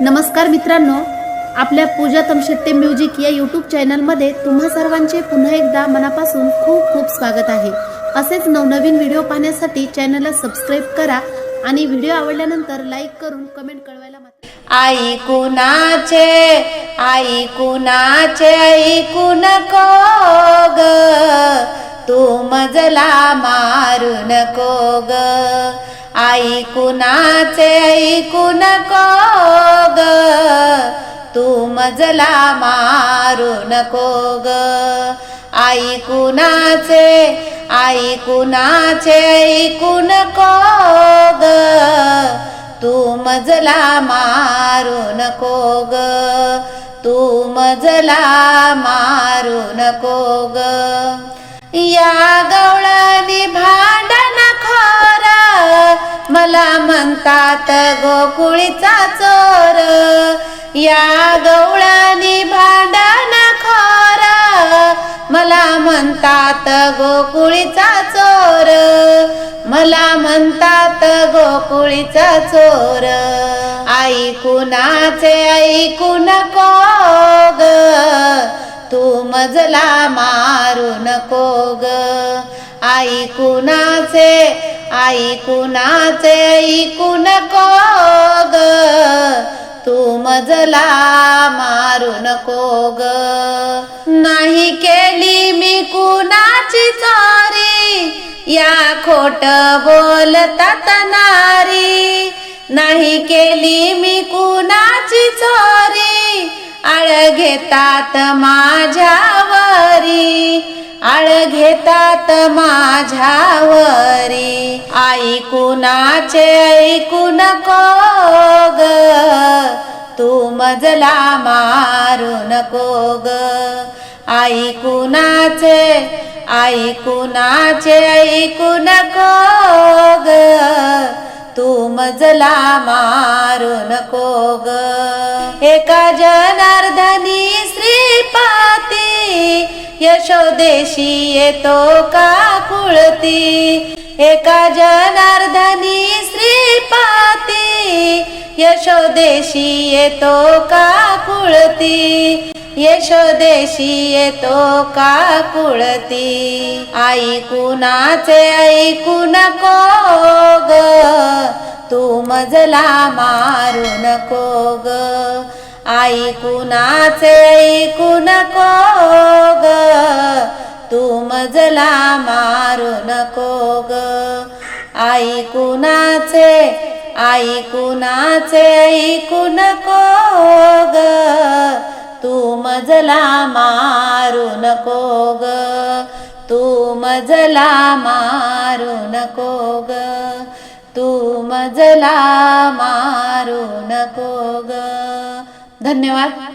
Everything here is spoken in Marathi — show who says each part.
Speaker 1: नमस्कार मित्रांनो आपल्या पूजा तमशेट्टे म्युझिक या यूट्यूब चॅनलमध्ये तुम्हा सर्वांचे पुन्हा एकदा मनापासून खूप खूप स्वागत आहे. असेच नवनवीन व्हिडिओ पाहण्यासाठी चॅनलला सबस्क्राईब करा आणि व्हिडिओ आवडल्यानंतर लाईक करून कमेंट कळवायला
Speaker 2: आई कुणाचे आई कुणाचे ऐकू नको ग तू मजला मारू नको ग आई कुणाचे ऐकू नको ग तू मजला मारू नको ग आई कुणाचे आई कुणाचे ऐकू नको ग तू मजला मारू नको ग तू मजला मारू नको ग या ग म्हणतात गोकुळीचा चोर या गवळणी भांडण खोर. मला म्हणतात गोकुळीचा चोर. मला म्हणतात गोकुळीचा चोर. आई कुणाचे ऐकू नको ग तू मजला मारू नको ग आई कुणाचे आई कुणाचे ऐकू नको ग तू मजला मारू नको ग नाही केली मी कुणाची चोरी? या खोट बोलतात नारी. नाही केली मी कुणाची चोरी? आळ घेतात माझ्यावरी. घेतात माझ्यावरी. आई कुणाचे ऐकू नको ग तू मजला मारू नको ग आई कुणाचे आई कुणाचे ऐकू नको ग तू मजला मारू नको ग एका जन यशोदेशी येतो का कुळती? एका जनार्दनी श्रीपाती. यशोदेशी येतो का कुळती? यशोदेशी येतो का कुळती? आई कुणाचे ऐकू नको ग? तू मजला मारू नको ग? आई कुणाचे ऐकू नको ग तू मजला मारू नको ग. आई कुणाचे आई कुणाचे ऐकू नको ग तू मजला मारू नको ग. तू मजला मारू नको ग. तू मजला मारू नको ग. धन्यवाद.